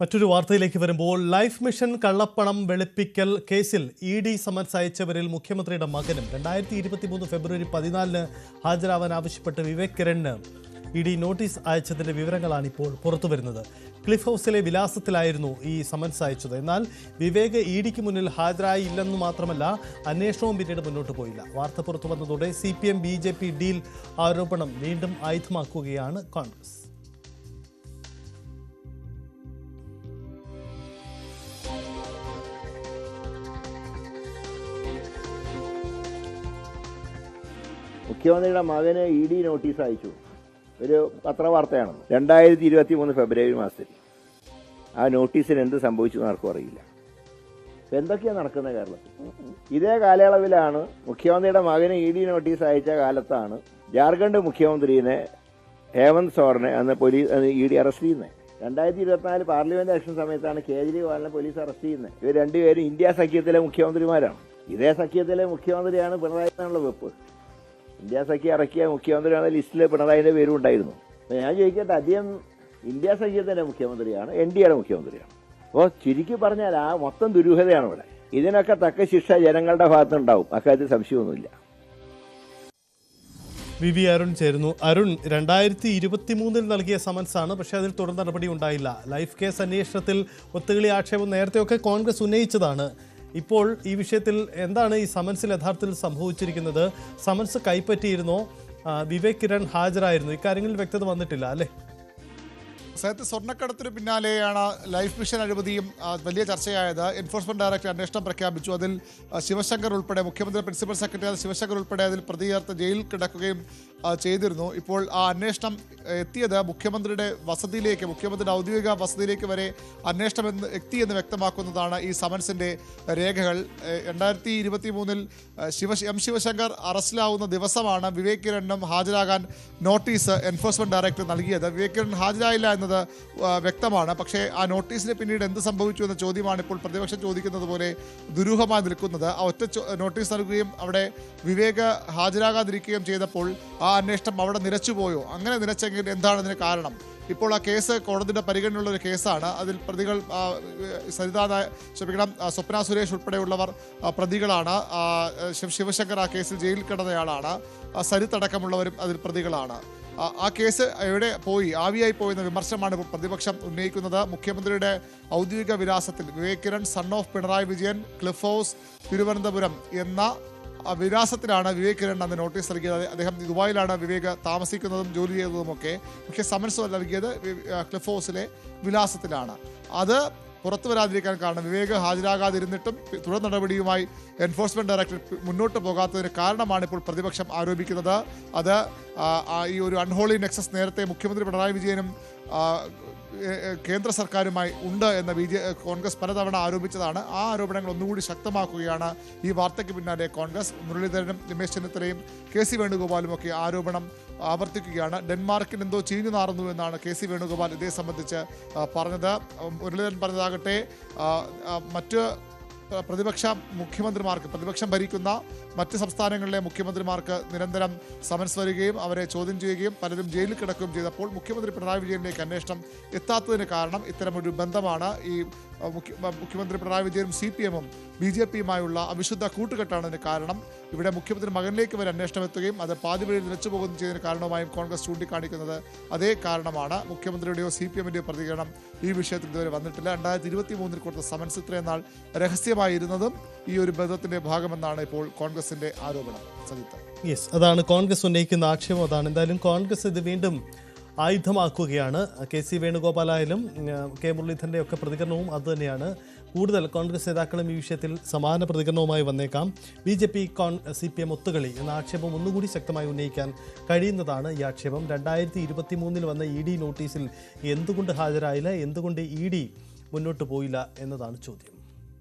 മറ്റൊരു വാർത്തയിലേക്ക് വരുമ്പോൾ ലൈഫ് മിഷൻ കള്ളപ്പണം വെളുപ്പിക്കൽ കേസിൽ ഇ ഡി സമൻസ് അയച്ചവരിൽ മുഖ്യമന്ത്രിയുടെ മകനും രണ്ടായിരത്തി ഇരുപത്തി മൂന്ന് ഫെബ്രുവരി പതിനാലിന് ഹാജരാവാൻ ആവശ്യപ്പെട്ട് വിവേക് കിരണിന് ഇ ഡി നോട്ടീസ് അയച്ചതിന്റെ വിവരങ്ങളാണ് ഇപ്പോൾ പുറത്തു വരുന്നത് ക്ലിഫ് ഹൗസിലെ വിലാസത്തിലായിരുന്നു ഈ സമൻസ് അയച്ചത്. എന്നാൽ വിവേക് ഇ ഡിക്ക് മുന്നിൽ ഹാജരായില്ലെന്നു മാത്രമല്ല അന്വേഷണവും പിന്നീട് മുന്നോട്ട് പോയില്ല. വാർത്ത പുറത്തു വന്നതോടെ C P M B J P deal ആരോപണം വീണ്ടും ആയുധമാക്കുകയാണ് കോൺഗ്രസ്. മുഖ്യമന്ത്രിയുടെ മകന് ഇ ഡി നോട്ടീസ് അയച്ചു. ഒരു പത്രവാർത്തയാണ് രണ്ടായിരത്തി ഇരുപത്തി മൂന്ന് ഫെബ്രുവരി മാസത്തിൽ. ആ നോട്ടീസിന് എന്ത് സംഭവിച്ചു ആർക്കും അറിയില്ല. എന്തൊക്കെയാണ് എന്തൊക്കെയാ നടക്കുന്നത് കേരളത്തിൽ? ഇതേ കാലയളവിലാണ് മുഖ്യമന്ത്രിയുടെ മകന് ഇ ഡി നോട്ടീസ് അയച്ച കാലത്താണ് ജാർഖണ്ഡ് മുഖ്യമന്ത്രിനെ ഹേമന്ത് സോറിനെ അന്ന് പോലീസ് ഇ ഡി അറസ്റ്റ് ചെയ്യുന്നത്. രണ്ടായിരത്തി ഇരുപത്തിനാല് പാർലമെന്റ് ഇലക്ഷൻ സമയത്താണ് കേജ്രിവാളിനെ പോലീസ് അറസ്റ്റ് ചെയ്യുന്നത്. ഇവർ രണ്ടുപേരും ഇന്ത്യ സഖ്യത്തിലെ മുഖ്യമന്ത്രിമാരാണ്. ഇതേ സഖ്യത്തിലെ മുഖ്യമന്ത്രിയാണ് പിണറായി എന്നുള്ള വെപ്പ്. ഇന്ത്യ സഖ്യം ഇറക്കിയ മുഖ്യമന്ത്രിയാണ് ലിസ്റ്റിൽ പിണറായിന്റെ പേരും ഉണ്ടായിരുന്നു. അപ്പൊ ഞാൻ ചോദിക്കട്ടെ അദ്ദേഹം ഇന്ത്യ സഖ്യത്തിന്റെ മുഖ്യമന്ത്രിയാണ് എൻ ഡി എയുടെ മുഖ്യമന്ത്രിയാണ്. അപ്പോൾ ചുരുക്കി പറഞ്ഞാൽ ആ മൊത്തം ദുരൂഹതയാണ് ഇവിടെ. ഇതിനൊക്കെ തക്ക ശിക്ഷ ജനങ്ങളുടെ ഭാഗത്തുണ്ടാവും അക്കാര്യത്തിൽ സംശയമൊന്നുമില്ല. വി വി അരുൺ ചേരുന്നു. അരുൺ രണ്ടായിരത്തി ഇരുപത്തി മൂന്നിൽ നൽകിയ സമൻസാണ് പക്ഷേ അതിൽ തുടർ നടപടി ഉണ്ടായില്ല. ലൈഫ് കേസ് അന്വേഷണത്തിൽ ഒത്തുകളി ആക്ഷേപം നേരത്തെയൊക്കെ കോൺഗ്രസ് ഉന്നയിച്ചതാണ്. ഇപ്പോൾ ഈ വിഷയത്തിൽ എന്താണ് ഈ സമൻസിൽ യഥാർത്ഥത്തിൽ സംഭവിച്ചിരിക്കുന്നത്? സമൻസ് കൈപ്പറ്റിയിരുന്നോ? വിവേക് കിരൺ ഹാജരായിരുന്നു. ഇക്കാര്യങ്ങളിൽ വ്യക്തത വന്നിട്ടില്ല അല്ലേ? സയത്ത് സ്വർണക്കടത്തിന് പിന്നാലെയാണ് ലൈഫ് മിഷൻ അഴിമതിയും വലിയ ചർച്ചയായത്. എൻഫോഴ്സ്മെന്റ് ഡയറക്ടർ അന്വേഷണം പ്രഖ്യാപിച്ചു. അതിൽ ശിവശങ്കർ ഉൾപ്പെടെ മുഖ്യമന്ത്രി പ്രിൻസിപ്പൽ സെക്രട്ടറി ശിവശങ്കർ ഉൾപ്പെടെ അതിൽ പ്രതി ചേർത്ത് ജയിലിൽ കിടക്കുകയും ചെയ്തിരുന്നു. ഇപ്പോൾ ആ അന്വേഷണം എത്തിയത് മുഖ്യമന്ത്രിയുടെ വസതിയിലേക്ക് മുഖ്യമന്ത്രിയുടെ ഔദ്യോഗിക വസതിയിലേക്ക് വരെ അന്വേഷണം എന്ന് എത്തി എന്ന് വ്യക്തമാക്കുന്നതാണ് ഈ സമൻസിന്റെ രേഖകൾ. രണ്ടായിരത്തി ഇരുപത്തി മൂന്നിൽ ശിവ എം ശിവശങ്കർ അറസ്റ്റിലാവുന്ന ദിവസമാണ് വിവേക് കിരണിനും ഹാജരാകാൻ നോട്ടീസ് എൻഫോഴ്സ്മെന്റ് ഡയറക്ടർ നൽകിയത്. വിവേക് കിരൺ ഹാജരായില്ല എന്നത് വ്യക്തമാണ്. പക്ഷേ ആ നോട്ടീസിന് പിന്നീട് എന്ത് സംഭവിച്ചു എന്ന ചോദ്യമാണ് ഇപ്പോൾ പ്രതിപക്ഷം ചോദിക്കുന്നത് പോലെ ദുരൂഹമായി നിൽക്കുന്നത്. ആ ഒറ്റ നോട്ടീസ് നൽകുകയും അവിടെ വിവേക ഹാജരാകാതിരിക്കുകയും ചെയ്തപ്പോൾ ആ അന്വേഷണം അവിടെ നിലച്ചുപോയോ? അങ്ങനെ നിലച്ചെങ്കിൽ എന്താണ് അതിന് കാരണം? ഇപ്പോൾ ആ കേസ് കോടതിയുടെ പരിഗണനയുള്ള ഒരു കേസാണ്. അതിൽ പ്രതികൾ സരിതാ ക്ഷമിക്കണം സ്വപ്ന സുരേഷ് ഉൾപ്പെടെയുള്ളവർ പ്രതികളാണ്. ശിവശങ്കർ ആ കേസിൽ ജയിലിൽ കിടന്നയാളാണ്. സരിത്തടക്കമുള്ളവരും സരിത്ത് അതിൽ പ്രതികളാണ്. ആ- കേസ് എവിടെ പോയി? ആവിയായി പോയെന്ന വിമർശനമാണ് പ്രതിപക്ഷം ഉന്നയിക്കുന്നത്. മുഖ്യമന്ത്രിയുടെ ഔദ്യോഗിക വിലാസത്തിൽ Vivek Kiran son of Pinarayi Vijayan Cliff House Thiruvananthapuram എന്ന വിലാസത്തിലാണ് വിവേക് കിരൺ അന്ന് നോട്ടീസ് നൽകിയത്. അദ്ദേഹം ദുബായിലാണ് വിവേക് താമസിക്കുന്നതും ജോലി ചെയ്തതുമൊക്കെ. പക്ഷേ സമൻസ് നൽകിയത് ക്ലിഫ് ഹൗസിലെ വിലാസത്തിലാണ്. അത് പുറത്തു വരാതിരിക്കാൻ കാരണം വിവേക് ഹാജരാകാതിരുന്നിട്ടും തുടർ നടപടിയുമായി എൻഫോഴ്സ്മെന്റ് ഡയറക്ടർ മുന്നോട്ട് പോകാത്തതിന് കാരണമാണ് ഇപ്പോൾ പ്രതിപക്ഷം ആരോപിക്കുന്നത്. അത് ഈ ഒരു അൺഹോളി നെക്സസ് നേരത്തെ മുഖ്യമന്ത്രി പിണറായി വിജയനും കേന്ദ്ര സർക്കാരുമായി ഉണ്ട് എന്ന് ബി ജെ കോൺഗ്രസ് പലതവണ ആരോപിച്ചതാണ്. ആ ആരോപണങ്ങൾ ഒന്നുകൂടി ശക്തമാക്കുകയാണ് ഈ വാർത്തയ്ക്ക് പിന്നാലെ കോൺഗ്രസ്. മുരളീധരനും രമേശ് ചെന്നിത്തലയും കെ സി വേണുഗോപാലും ഒക്കെ ആരോപണം ആവർത്തിക്കുകയാണ്. ഡെൻമാർക്കിൽ എന്തോ ചീഞ്ഞു നാറുന്നു എന്നാണ് കെ സി വേണുഗോപാൽ ഇതേ സംബന്ധിച്ച് പറഞ്ഞത്. മുരളീധരൻ പറഞ്ഞതാകട്ടെ മറ്റ് പ്രതിപക്ഷ മുഖ്യമന്ത്രിമാർക്ക് പ്രതിപക്ഷം ഭരിക്കുന്ന മറ്റ് സംസ്ഥാനങ്ങളിലെ മുഖ്യമന്ത്രിമാർക്ക് നിരന്തരം സമൻസ് വരികയും അവരെ ചോദ്യം ചെയ്യുകയും പലരും ജയിലിൽ കിടക്കുകയും ചെയ്തപ്പോൾ മുഖ്യമന്ത്രി പിണറായി വിജയനിലേക്ക് അന്വേഷണം എത്താത്തതിന് കാരണം ഇത്തരമൊരു ബന്ധമാണ് ഈ മുഖ്യ- മുഖ്യമന്ത്രി പിണറായി വിജയനും സി പി എമ്മും ബി ജെ പിയുമായുള്ള അവിശുദ്ധ കൂട്ടുകെട്ടാണ് ഇതിന് കാരണം. ഇവിടെ മുഖ്യമന്ത്രി മകനിലേക്ക് വരെ അന്വേഷണം എത്തുകയും അത് പാതി വഴി നിലച്ചു പോകുകയും ചെയ്തതിന് കാരണമായും കോൺഗ്രസ് ചൂണ്ടിക്കാണിക്കുന്നത് അതേ കാരണമാണ്. മുഖ്യമന്ത്രിയുടെയോ സി പി എമ്മിന്റെയോ പ്രതികരണം ഈ വിഷയത്തിൽ ഇതുവരെ വന്നിട്ടില്ല. രണ്ടായിരത്തി ഇരുപത്തി മൂന്നിൽ കൊടുത്ത സമൻസ് ഇത്രയും നാൾ രഹസ്യമായിരുന്നതും ഈ ഒരു ബന്ധത്തിന്റെ ഭാഗമെന്നാണ് ഇപ്പോൾ കോൺഗ്രസിന്റെ ആരോപണം. സജിത്ത്. യെസ് അതാണ് കോൺഗ്രസ് ഉന്നയിക്കുന്ന ആക്ഷേപം. അതാണ്. എന്തായാലും കോൺഗ്രസ് ഇത് വീണ്ടും ആയുധമാക്കുകയാണ്. കെ സി വേണുഗോപാലായാലും കെ മുരളീധരന്റെ ഒക്കെ പ്രതികരണവും അതുതന്നെയാണ് കൂടുതൽ കോൺഗ്രസ് നേതാക്കളും ഈ വിഷയത്തിൽ സമാന പ്രതികരണവുമായി വന്നേക്കാം. ബി ജെ പി കോൺ സി പി എം ഒത്തുകളി എന്ന ആക്ഷേപം ഒന്നുകൂടി ശക്തമായി ഉന്നയിക്കാൻ കഴിയുന്നതാണ് ഈ ആക്ഷേപം. രണ്ടായിരത്തി ഇരുപത്തി മൂന്നിൽ വന്ന ഇ ഡി നോട്ടീസിൽ എന്തുകൊണ്ട് ഹാജരായില്ല? എന്തുകൊണ്ട് ഇ ഡി മുന്നോട്ട് പോയില്ല എന്നതാണ് ചോദ്യം.